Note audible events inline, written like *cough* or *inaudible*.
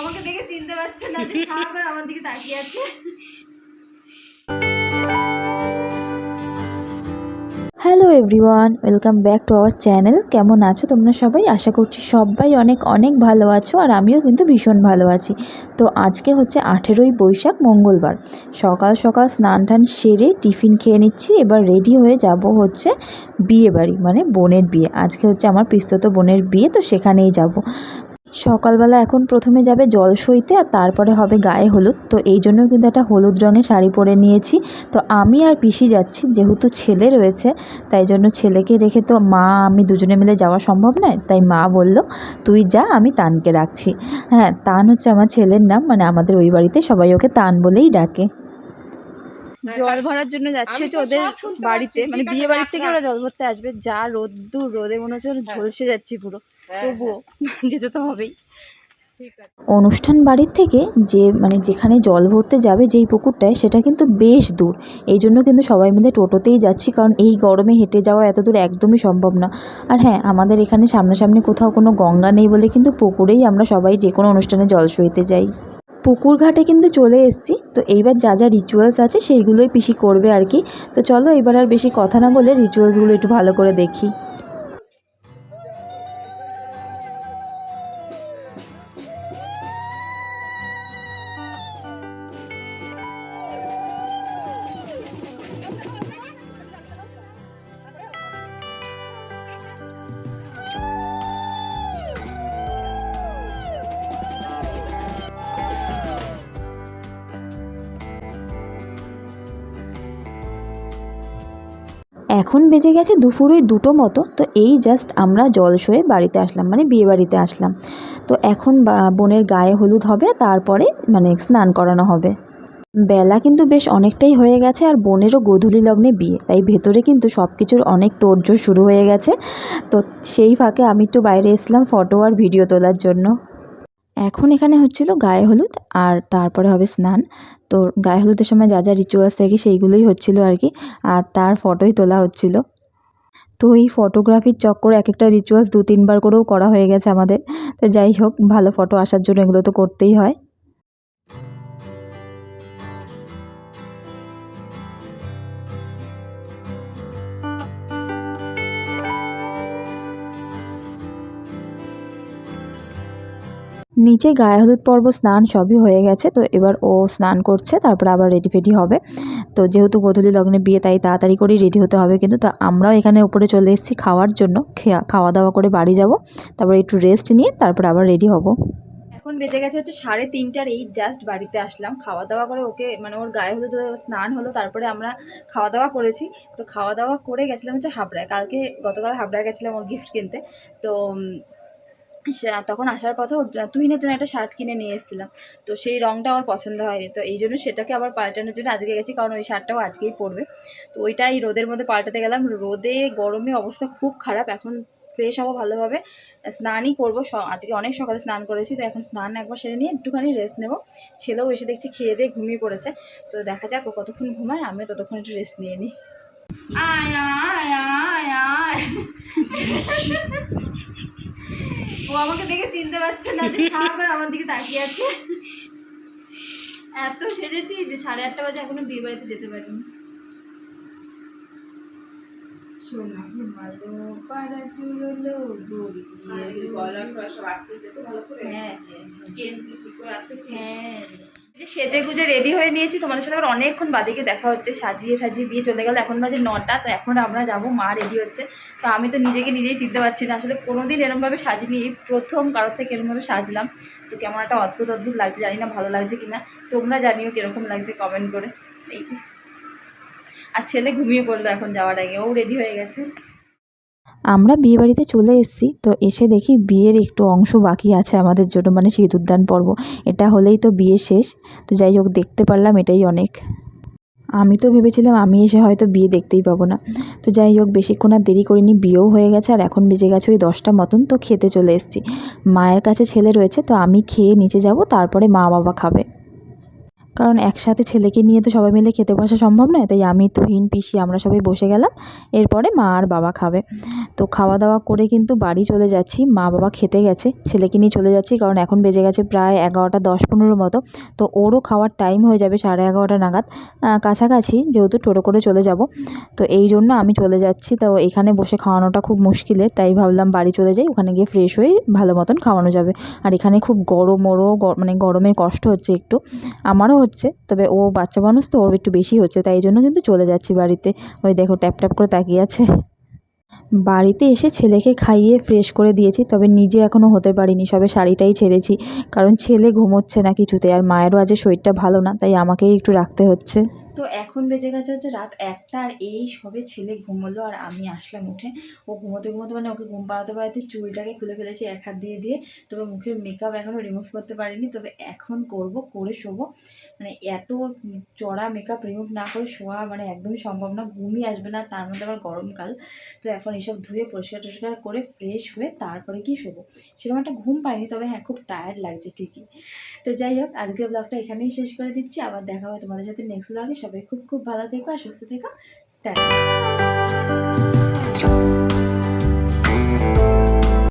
আমাকে দেখে চিনতে পারছে না যে আমার দিকে তাকিয়ে আছে। Hello everyone welcome back to our channel কেমন আছো তোমরা সবাই? আশা করছি সবাই অনেক অনেক ভালো আছো আর আমিও কিন্তু ভীষণ ভালো আছি। তো আজকে হচ্ছে আঠেরোই বৈশাখ, মঙ্গলবার। সকাল সকাল স্নান টান সেরে টিফিন খেয়ে নিচ্ছি, এবার রেডি হয়ে যাব হচ্ছে বিয়ে বাড়ি মানে বোনের বিয়ে। আজকে হচ্ছে আমার পিস্তত বোনের বিয়ে, তো সেখানেই যাব। সকালবেলা এখন প্রথমে যাবে জল সইতে আর তারপরে হবে গায়ে হলুদ। তো এই জন্য কিন্তু একটা হলুদ রঙের শাড়ি পরে নিয়েছি। তো আমি আর পিসি যাচ্ছি, যেহেতু ছেলে রয়েছে, তাই জন্য ছেলেকে রেখে তো মা, আমি দুজনে মিলে যাওয়া সম্ভব নয়, তাই মা বলল, তুই যা, আমি তানকে রাখছি। হ্যাঁ তান হচ্ছে আমার ছেলের নাম মানে আমাদের ওই বাড়িতে সবাই ওকে তান বলেই ডাকে। জল ভরার জন্য যাচ্ছে হচ্ছে ওদের বাড়িতে মানে বিয়ে বাড়ির থেকে ওরা জল ভরতে আসবে যা রোদ্দুর রোদে মনে হচ্ছে ঝলসে যাচ্ছি পুরো। তবুও যেতে তো হবেই। অনুষ্ঠান বাড়ির থেকে যে মানে যেখানে জল ভরতে যাবে যেই পুকুরটায় সেটা কিন্তু বেশ দূর। এই জন্য কিন্তু সবাই মিলে টোটোতেই যাচ্ছি কারণ এই গরমে হেঁটে যাওয়া এত দূর একদমই সম্ভব না। আর হ্যাঁ আমাদের এখানে সামনাসামনি কোথাও কোনো গঙ্গা নেই বলে কিন্তু পুকুরেই আমরা সবাই যে কোনো অনুষ্ঠানে জল সইতে যাই। পুকুর ঘাটে কিন্তু চলে এসেছি। তো এইবার যা যা রিচুয়ালস আছে সেইগুলোই পিসি করবে আর কি। তো চলো এবার আর বেশি কথা না বলে রিচুয়ালসগুলো একটু ভালো করে দেখি। এখন বেজে গেছে দুপুরে দুটো মতো, তো এই জাস্ট আমরা জল সয়ে বাড়িতে আসলাম মানে বিয়ে বাড়িতে আসলাম। তো এখন বোনের গায়ে হলুদ হবে, তারপরে মানে স্নান করানো হবে। বেলা কিন্তু বেশ অনেকটাই হয়ে গেছে, আর বোনেরও গোধূলি লগ্নে বিয়ে, তাই ভেতরে কিন্তু সব কিছুর অনেক তোড়জোড় শুরু হয়ে গেছে। তো সেই ফাঁকে আমি একটু বাইরে এসলাম ফটো আর ভিডিও তোলার জন্য। এখন এখানে হচ্ছিল গায়ে হলুদ আর তারপরে হবে স্নান। তো গায়ে হলুদের সময় যা যা রিচুয়ালস থাকে সেইগুলোই হচ্ছিল আর কি। আর তার ফটোই তোলা হচ্ছিল। তো এই ফটোগ্রাফির চক্কর এক একটা রিচুয়ালস দু, তিনবার করেও করা হয়ে গেছে আমাদের। তো যাই হোক, ভালো ফটো আসার জন্য এগুলো তো করতেই হয়। নিচে গায়ে হলুদ পর্ব, স্নান সবই হয়ে গেছে, তো এবার ও স্নান করছে, তারপরে আবার রেডি ফেডি হবে। তো যেহেতু গোধূলি লগ্নে বিয়ে, তাই তাড়াতাড়ি করেই রেডি হতে হবে, কিন্তু তা আমরাও এখানে উপরে চলে এসেছি খাওয়ার জন্য। খাওয়া দাওয়া করে বাড়ি যাব, তারপরে একটু রেস্ট নিয়ে, তারপরে আবার রেডি হব। এখন বেজে গেছে হচ্ছে সাড়ে তিনটার, এই জাস্ট বাড়িতে আসলাম। খাওয়া দাওয়া করে ওকে মানে ওর গায়ে হলুদ স্নান হলো, তারপরে আমরা খাওয়া দাওয়া করেছি। তো খাওয়া দাওয়া করে গেছিলাম হচ্ছে হাবড়ায়। কালকে গতকাল হাবড়ায় গেছিলাম ওর গিফট কিনতে। তো তখন আসার পথে ওর তুহিনের জন্য একটা শার্ট কিনে নিয়ে এসেছিলাম। তো সেই রঙটা আমার পছন্দ হয়নি। তো এই জন্য সেটাকে আবার পাল্টানোর জন্য আজকে গেছি কারণ ওই শার্টটাও আজকেই পরবে। তো ওইটাই রোদের মধ্যে পাল্টাতে গেলাম। রোদে গরমে অবস্থা খুব খারাপ। এখন ফ্রেশ হব ভালোভাবে। স্নানই করব। স- আজকে অনেক সকালে স্নান করেছি। তো এখন স্নান একবার সেরে নিয়ে একটুখানি রেস্ট নেব। ছেলেও এসে দেখছি খেয়ে দিয়ে ঘুমিয়ে পড়েছে। তো দেখা যাক ও কতক্ষণ ঘুমায় আমিও ততক্ষণ একটু রেস্ট নিয়ে নিই। আয় আয় আয় আয়। *laughs* ও আমাকে দেখে চিনতে পারছে না যে সারাবার আমার দিকে তাকিয়ে আছে। এত সেজেছি যে সাড়ে আটটা বাজে এখনও বিয়ে বাড়িতে যেতে পারিনি। সোনা ঘুমালো পাড়া চুরলো হ্যাঁ হ্যাঁ। এই যে সেজে গুজে রেডি হয়ে নিয়েছি, তোমাদের সাথে আবার অনেকক্ষণ বাদিকে দেখা হচ্ছে, সাজিয়ে সাজিয়ে দিয়ে চলে গেল, এখন বাজে নটা, তো এখন আমরা যাব, মা রেডি হচ্ছে, তো আমি তো নিজেকে নিজেই চিনতে পারছি না, আসলে কোনোদিন এরমভাবে সাজিনি, এই প্রথম কারোর থেকে এরমভাবে সাজলাম, তো কেমন একটা অদ্ভুত অদ্ভুত লাগছে, জানি না ভালো লাগছে কিনা, তোমরা জানিও কীরকম লাগছে কমেন্ট করে, এই যে। আর ছেলে ঘুমিয়ে পড়ল এখন যাওয়ার আগে, ও রেডি হয়ে গেছে। আমরা বিয়ে বাড়িতে চলে এসেছি, তো এসে দেখি বিয়ের একটু অংশ বাকি আছে আমাদের জন্য মানে সিঁদুরদান পর্ব। এটা হলেই তো বিয়ে শেষ। তো যাই হোক, দেখতে পারলাম এটাই অনেক। আমি তো ভেবেছিলাম আমি এসে হয়তো বিয়ে দেখতেই পাবো না। তো যাই হোক, বেশিক্ষণ আর দেরি করিনি, বিয়েও হয়ে গেছে আর এখন বেজে গেছে ওই দশটা মতন, তো খেতে চলে এসেছি। মায়ের কাছে ছেলে রয়েছে, তো আমি খেয়ে নিচে যাব, তারপরে মা বাবা খাবে। কারণ একসাথে ছেলেকে নিয়ে তো সবাই মিলে খেতে বসা সম্ভব নয়, তাই আমি, তুহিন, পিসি আমরা সবাই বসে গেলাম। এরপরে মা আর বাবা খাবে। তো খাওয়া দাওয়া করে কিন্তু বাড়ি চলে যাচ্ছি। মা বাবা খেতে গেছে। ছেলেকে নিয়ে চলে যাচ্ছি কারণ এখন বেজে গেছে প্রায় এগারোটা দশ পনেরো মতো। তো ওরও খাওয়ার টাইম হয়ে যাবে সাড়ে এগারোটা নাগাদ। কাছাকাছি যেহেতু টোটো করে চলে যাব। তো এই জন্য আমি চলে যাচ্ছি। তো এখানে বসে খাওয়ানোটা খুব মুশকিলে, তাই ভাবলাম বাড়ি চলে যাই। ওখানে গিয়ে ফ্রেশ হয়ে ভালো মতন খাওয়ানো যাবে। আর এখানে খুব গরম, ওরও মানে গরমে কষ্ট হচ্ছে একটু। আমারও হচ্ছে, তবে ও বাচ্চা মানুষ তো, ওর একটু বেশি হচ্ছে, তাই জন্য কিন্তু চলে যাচ্ছি বাড়িতে। ওই দেখো, ট্যাপ ট্যাপ করে তাকিয়ে আছে। বাড়িতে এসে ছেলেকে খাইয়ে ফ্রেশ করে দিয়েছি, তবে নিজে এখনও হতে পারিনি, সবে শাড়িটাই ছেড়েছি। কারণ ছেলে ঘুমোচ্ছে না কিছুতে, আর মায়েরও আজ শরীরটা ভালো না, তাই আমাকেই একটু রাখতে হচ্ছে। তো এখন বেজে গেছে হচ্ছে রাত একটা আর এই সবে ছেলে ঘুমোলো আর আমি আসলাম উঠে। ও ঘুমোতে ঘুমোতে মানে ওকে ঘুম পাড়াতে পাড়াতে চুলটাকে খুলে ফেলেছি এক হাত দিয়ে দিয়ে। তবে মুখের মেকআপ এখনও রিমুভ করতে পারিনি। তবে এখন করব, করে শোবো। মানে এত চড়া মেকআপ রিমুভ না করে শোয়া মানে একদমই সম্ভব না। ঘুমই আসবে না, তার মধ্যে আবার গরমকাল তো এখন এসব ধুয়ে পরিষ্কার টরিষ্কার করে ফ্রেশ হয়ে তারপরে কি শোবো। সেরকম একটা ঘুম পাইনি, তবে হ্যাঁ খুব টায়ার্ড লাগছে ঠিকই। তো যাই হোক, আজকের ব্লগটা এখানেই শেষ করে দিচ্ছি। আবার দেখা হবে তোমাদের সাথে নেক্সট ব্লগে সবাই খুব খুব ভালো থেকো আর সুস্থ থেকো। টাটা।